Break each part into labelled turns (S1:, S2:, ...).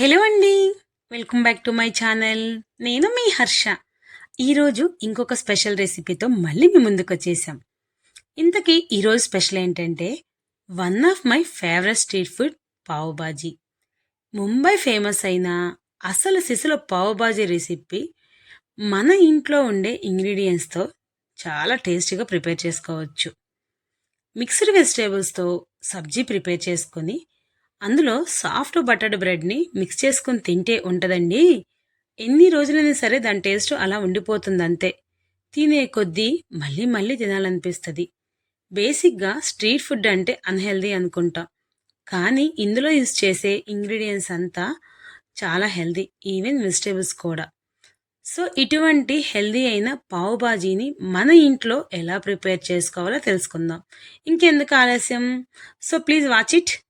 S1: Hello అండి. Welcome back to my channel. నేను మీ హర్ష. ఈరోజు ఇంకొక స్పెషల్ రెసిపీతో మళ్ళీ మీ ముందుకు వచ్చేసాం. ఇంతకీ ఈరోజు స్పెషల్ ఏంటంటే one of my favourite street food pav bhaji Mumbai famous అయిన అసలు సిసలు పావుబాజీ రెసిపీ మన ఇంట్లో ఉండే ఇంగ్రీడియంట్స్తో చాలా టేస్టీగా ప్రిపేర్ చేసుకోవచ్చు. మిక్స్డ్ వెజిటేబుల్స్తో సబ్జీ ప్రిపేర్ చేసుకొని అందులో సాఫ్ట్ బటర్డ్ బ్రెడ్ని మిక్స్ చేసుకుని తింటే ఉంటుందండి. ఎన్ని రోజులైనా సరే దాని టేస్ట్ అలా ఉండిపోతుంది అంతే తినే కొద్దీ మళ్ళీ మళ్ళీ తినాలనిపిస్తుంది. బేసిక్గా స్ట్రీట్ ఫుడ్ అంటే అన్హెల్దీ అనుకుంటాం. కానీ ఇందులో యూజ్ చేసే ఇంగ్రీడియంట్స్ అంతా చాలా హెల్దీ ఈవెన్ వెజిటేబుల్స్ కూడా. సో ఇటువంటి హెల్దీ అయిన పావు బాజీని మన ఇంట్లో ఎలా ప్రిపేర్ చేసుకోవాలో తెలుసుకుందాం. ఇంకెందుకు ఆలస్యం? So please watch it.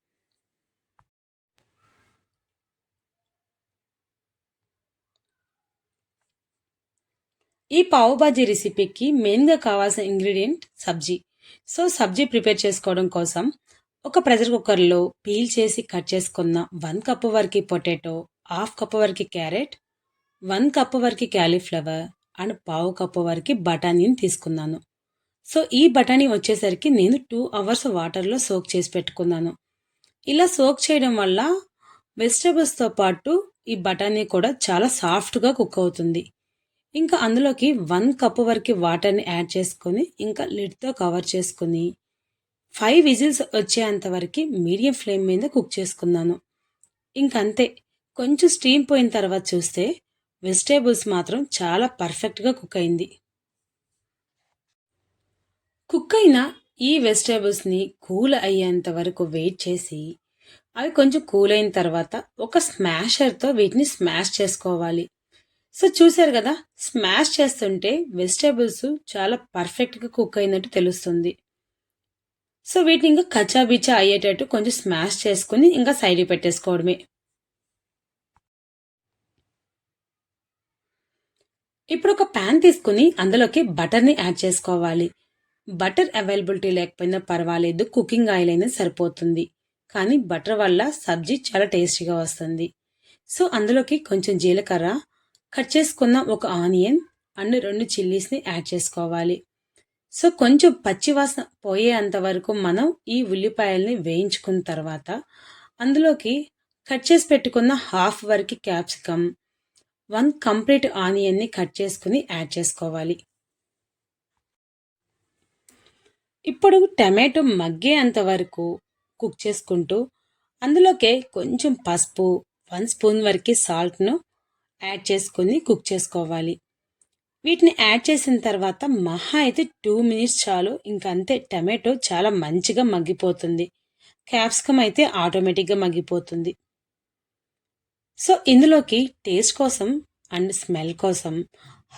S1: ఈ పావు బాజీ రెసిపీకి మెయిన్గా కావాల్సిన ఇంగ్రీడియంట్ సబ్జీ. సో సబ్జీ ప్రిపేర్ చేసుకోవడం కోసం ఒక ప్రెషర్ కుక్కర్లో పీల్ చేసి కట్ చేసుకున్న వన్ కప్ వరకు పొటాటో హాఫ్ కప్ వరకు క్యారెట్ వన్ కప్ వరకు క్యాలీఫ్లవర్ అండ్ పావు కప్ వరకు బఠానీని తీసుకున్నాను. సో ఈ బఠానీ వచ్చేసరికి నేను టూ అవర్స్ వాటర్లో సోక్ చేసి పెట్టుకున్నాను. ఇలా సోక్ చేయడం వల్ల వెజిటేబుల్స్తో పాటు ఈ బఠానీ కూడా చాలా సాఫ్ట్గా కుక్ అవుతుంది. ఇంకా అందులోకి వన్ కప్ వరకు వాటర్ని యాడ్ చేసుకొని ఇంకా లిడ్తో కవర్ చేసుకుని ఫైవ్ విజిల్స్ వచ్చేంత వరకు మీడియం ఫ్లేమ్ మీద కుక్ చేసుకున్నాను. ఇంకంతే. కొంచెం స్టీమ్ పోయిన తర్వాత చూస్తే వెజిటేబుల్స్ మాత్రం చాలా పర్ఫెక్ట్గా కుక్ అయింది. కుక్ అయిన ఈ వెజిటేబుల్స్ని కూల్ అయ్యేంత వరకు వెయిట్ చేసి అవి కొంచెం కూల్ అయిన తర్వాత ఒక స్మాషర్తో వీటిని స్మాష్ చేసుకోవాలి. సో చూసారు కదా స్మాష్ చేస్తుంటే వెజిటేబుల్స్ చాలా పర్ఫెక్ట్గా కుక్ అయినట్టు తెలుస్తుంది. సో వీటిని ఇంకా కచ్చా బిచ్చా అయ్యేటట్టు కొంచెం స్మాష్ చేసుకుని ఇంకా సైడ్ పెట్టేసుకోవడమే. ఇప్పుడు ఒక ప్యాన్ తీసుకుని అందులోకి బటర్ని యాడ్ చేసుకోవాలి. బటర్ అవైలబిలిటీ లేకపోయినా పర్వాలేదు కుకింగ్ ఆయిల్ అయినా సరిపోతుంది. కానీ బటర్ వల్ల సబ్జీ చాలా టేస్టీగా వస్తుంది. సో అందులోకి కొంచెం జీలకర్ర కట్ చేసుకున్న ఒక ఆనియన్ అండ్ రెండు చిల్లీస్ని యాడ్ చేసుకోవాలి. సో కొంచెం పచ్చివాసన పోయేంత వరకు మనం ఈ ఉల్లిపాయల్ని వేయించుకున్న తర్వాత అందులోకి కట్ చేసి పెట్టుకున్న హాఫ్ వరకు క్యాప్సికమ్ వన్ కంప్లీట్ ఆనియన్ని కట్ చేసుకుని యాడ్ చేసుకోవాలి. ఇప్పుడు టమాటో మగ్గేంత వరకు కుక్ చేసుకుంటూ అందులోకే కొంచెం పసుపు వన్ స్పూన్ వరకు సాల్ట్ను యాడ్ చేసుకొని కుక్ చేసుకోవాలి. వీటిని యాడ్ చేసిన తర్వాత మహా అయితే టూ మినిట్స్ చాలు. ఇంకంతే టమాటో చాలా మంచిగా మగ్గిపోతుంది. క్యాప్సికమ్ అయితే ఆటోమేటిక్గా మగ్గిపోతుంది. సో ఇందులోకి టేస్ట్ కోసం అండ్ స్మెల్ కోసం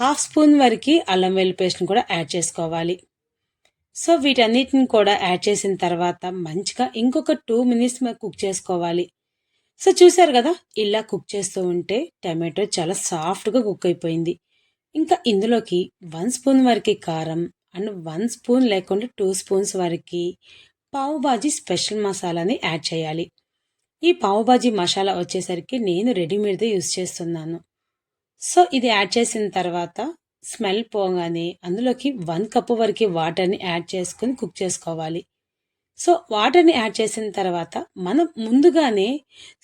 S1: హాఫ్ స్పూన్ వరకు అల్లం వెల్లు పేస్ట్ని కూడా యాడ్ చేసుకోవాలి. సో వీటన్నిటిని కూడా యాడ్ చేసిన తర్వాత మంచిగా ఇంకొక టూ మినిట్స్ కుక్ చేసుకోవాలి. సో చూసారు కదా ఇలా కుక్ చేస్తూ ఉంటే టమాటో చాలా సాఫ్ట్గా కుక్ అయిపోయింది. ఇంకా ఇందులోకి వన్ స్పూన్ వరకు కారం అండ్ వన్ స్పూన్ లేకుండా టూ స్పూన్స్ వరకు పావు బాజీ స్పెషల్ మసాలాని యాడ్ చేయాలి. ఈ పావు బాజీ మసాలా వచ్చేసరికి నేను రెడీమేడ్దే యూస్ చేస్తున్నాను. సో ఇది యాడ్ చేసిన తర్వాత స్మెల్ పోగానే అందులోకి వన్ కప్ వరకు వాటర్ని యాడ్ చేసుకుని కుక్ చేసుకోవాలి. సో వాటర్ని యాడ్ చేసిన తర్వాత మనం ముందుగానే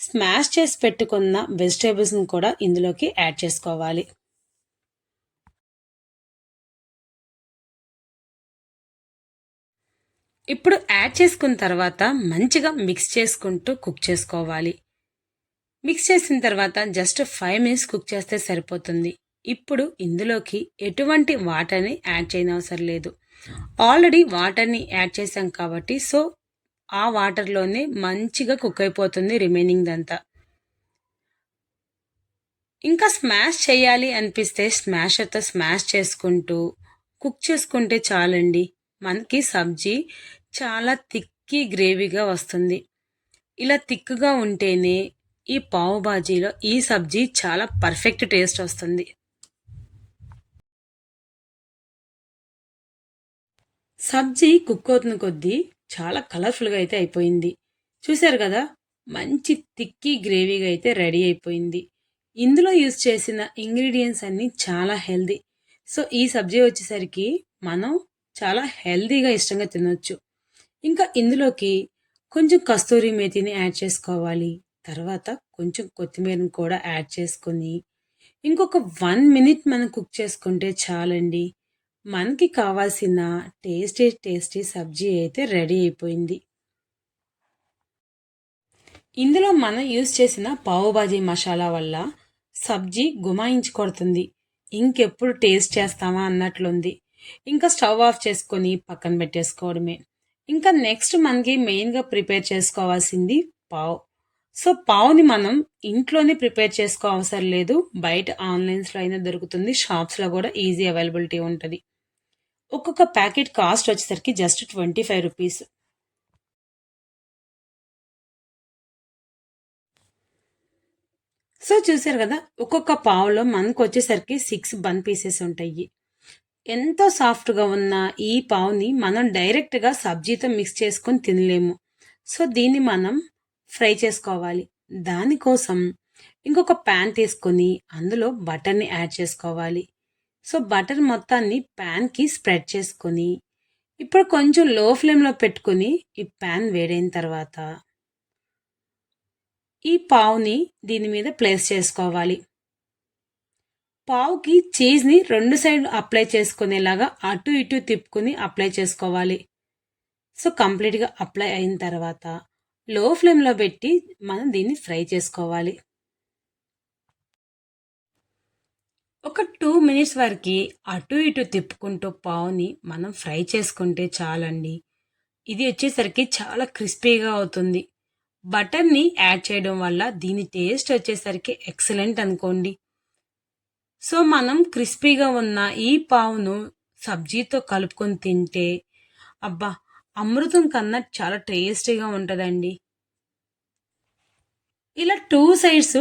S1: స్మాష్ చేసి పెట్టుకున్న వెజిటేబుల్స్ని కూడా ఇందులోకి యాడ్ చేసుకోవాలి. ఇప్పుడు యాడ్ చేసుకున్న తర్వాత మంచిగా మిక్స్ చేసుకుంటూ కుక్ చేసుకోవాలి. మిక్స్ చేసిన తర్వాత జస్ట్ ఫైవ్ మినిట్స్ కుక్ చేస్తే సరిపోతుంది. ఇప్పుడు ఇందులోకి ఎటువంటి వాటర్ని యాడ్ చేయనవసరం లేదు. ఆల్రెడీ వాటర్ని యాడ్ చేసాం కాబట్టి సో ఆ వాటర్లోనే మంచిగా కుక్ అయిపోతుంది రిమైనింగ్ అంతా ఇంకా స్మాష్ చేయాలి అనిపిస్తే స్మాషర్తో స్మాష్ చేసుకుంటూ కుక్ చేసుకుంటే చాలండి. మనకి సబ్జీ చాలా తిక్కి గ్రేవీగా వస్తుంది. ఇలా తిక్కుగా ఉంటేనే ఈ పావు బాజీలో ఈ సబ్జీ చాలా పర్ఫెక్ట్ టేస్ట్ వస్తుంది. సబ్జీ కుక్ అవుతున్న కొద్దీ చాలా కలర్ఫుల్గా అయితే అయిపోయింది. చూశారు కదా? మంచి తిక్కి గ్రేవీగా అయితే రెడీ అయిపోయింది. ఇందులో యూజ్ చేసిన ఇంగ్రీడియంట్స్ అన్నీ చాలా హెల్దీ సో ఈ సబ్జీ వచ్చేసరికి మనం చాలా హెల్దీగా ఇష్టంగా తినొచ్చు. ఇంకా ఇందులోకి కొంచెం కస్తూరి మేతిని యాడ్ చేసుకోవాలి. తర్వాత కొంచెం కొత్తిమీరని కూడా యాడ్ చేసుకొని ఇంకొక వన్ మినిట్ మనం కుక్ చేసుకుంటే చాలండి. మనకి కావాల్సిన టేస్టీ టేస్టీ సబ్జీ అయితే రెడీ అయిపోయింది. ఇందులో మనం యూస్ చేసిన పావుబాజీ మసాలా వల్ల సబ్జీ గుమాయించి కొడుతుంది. ఇంకెప్పుడు టేస్ట్ చేస్తామా అన్నట్లుంది. ఇంకా స్టవ్ ఆఫ్ చేసుకొని పక్కన పెట్టేసుకోవడమే. ఇంకా నెక్స్ట్ మనకి మెయిన్గా ప్రిపేర్ చేసుకోవాల్సింది పావ్. సో పావుని మనం ఇంట్లోనే ప్రిపేర్ చేసుకో అవసరం లేదు. బయట ఆన్లైన్స్లో అయినా దొరుకుతుంది. షాప్స్లో కూడా ఈజీ అవైలబిలిటీ ఉంటుంది. ఒక్కొక్క ప్యాకెట్ కాస్ట్ వచ్చేసరికి just twenty five rupees. So చూసారు కదా ఒక్కొక్క పావులో మనకు వచ్చేసరికి సిక్స్ బన్ పీసెస్ ఉంటాయి. ఎంతో సాఫ్ట్గా ఉన్న ఈ పావుని మనం డైరెక్ట్గా సబ్జీతో మిక్స్ చేసుకొని తినలేము. సో దీన్ని మనం ఫ్రై చేసుకోవాలి. దానికోసం ఇంకొక ప్యాన్ తీసుకొని అందులో బటర్ని యాడ్ చేసుకోవాలి. సో బటర్ మొత్తాన్ని ప్యాన్కి స్ప్రెడ్ చేసుకొని ఇప్పుడు కొంచెం లో ఫ్లేమ్లో పెట్టుకొని ఈ ప్యాన్ వేడైన తర్వాత ఈ పావుని దీని మీద ప్లేస్ చేసుకోవాలి. పావుకి చీజ్ని రెండు సైడ్ అప్లై చేసుకునేలాగా అటు ఇటు తిప్పుకుని అప్లై చేసుకోవాలి. సో కంప్లీట్గా అప్లై అయిన తర్వాత లో ఫ్లేమ్లో పెట్టి మనం దీన్ని ఫ్రై చేసుకోవాలి. ఒక టూ మినిట్స్ వరకు అటు ఇటు తిప్పుకుంటూ పావుని మనం ఫ్రై చేసుకుంటే చాలండి. ఇది వచ్చేసరికి చాలా క్రిస్పీగా అవుతుంది. బటర్ని యాడ్ చేయడం వల్ల దీని టేస్ట్ వచ్చేసరికి ఎక్సలెంట్ అనుకోండి. సో మనం క్రిస్పీగా ఉన్న ఈ పావును సబ్జీతో కలుపుకొని తింటే అబ్బా అమృతం కన్నా చాలా టేస్టీగా ఉంటుందండి. ఇలా టూ సైడ్స్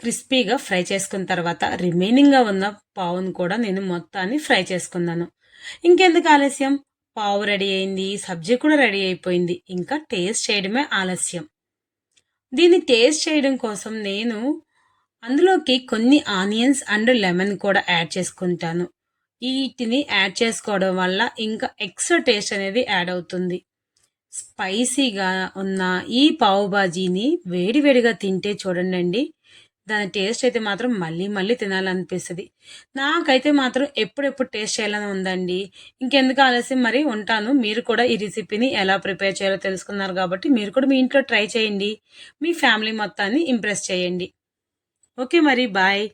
S1: క్రిస్పీగా ఫ్రై చేసుకున్న తర్వాత రిమైనింగ్గా ఉన్న పావును కూడా నేను మొత్తాన్ని ఫ్రై చేసుకున్నాను. ఇంకెందుకు ఆలస్యం? పావు రెడీ అయింది సబ్జీ కూడా రెడీ అయిపోయింది. ఇంకా టేస్ట్ చేయడమే ఆలస్యం. దీన్ని టేస్ట్ చేయడం కోసం నేను అందులోకి కొన్ని ఆనియన్స్ అండ్ లెమన్ కూడా యాడ్ చేసుకుంటాను. వీటిని యాడ్ చేసుకోవడం వల్ల ఇంకా ఎక్స్ట్రా టేస్ట్ అనేది యాడ్ అవుతుంది. స్పైసీగా ఉన్న ఈ పావు బాజీని వేడివేడిగా తింటే చూడండి దాని టేస్ట్ అయితే మాత్రం మళ్ళీ మళ్ళీ తినాలనిపిస్తుంది. నాకైతే మాత్రం ఎప్పుడెప్పుడు టేస్ట్ చేయాలని ఉందండి. ఇంకెందుకు ఆలస్యం? మరి ఉంటాను. మీరు కూడా ఈ రెసిపీని ఎలా ప్రిపేర్ చేయాలో తెలుసుకున్నారు కాబట్టి మీరు కూడా మీ ఇంట్లో ట్రై చేయండి. మీ ఫ్యామిలీ మొత్తాన్ని ఇంప్రెస్ చేయండి. ఓకే మరి బాయ్.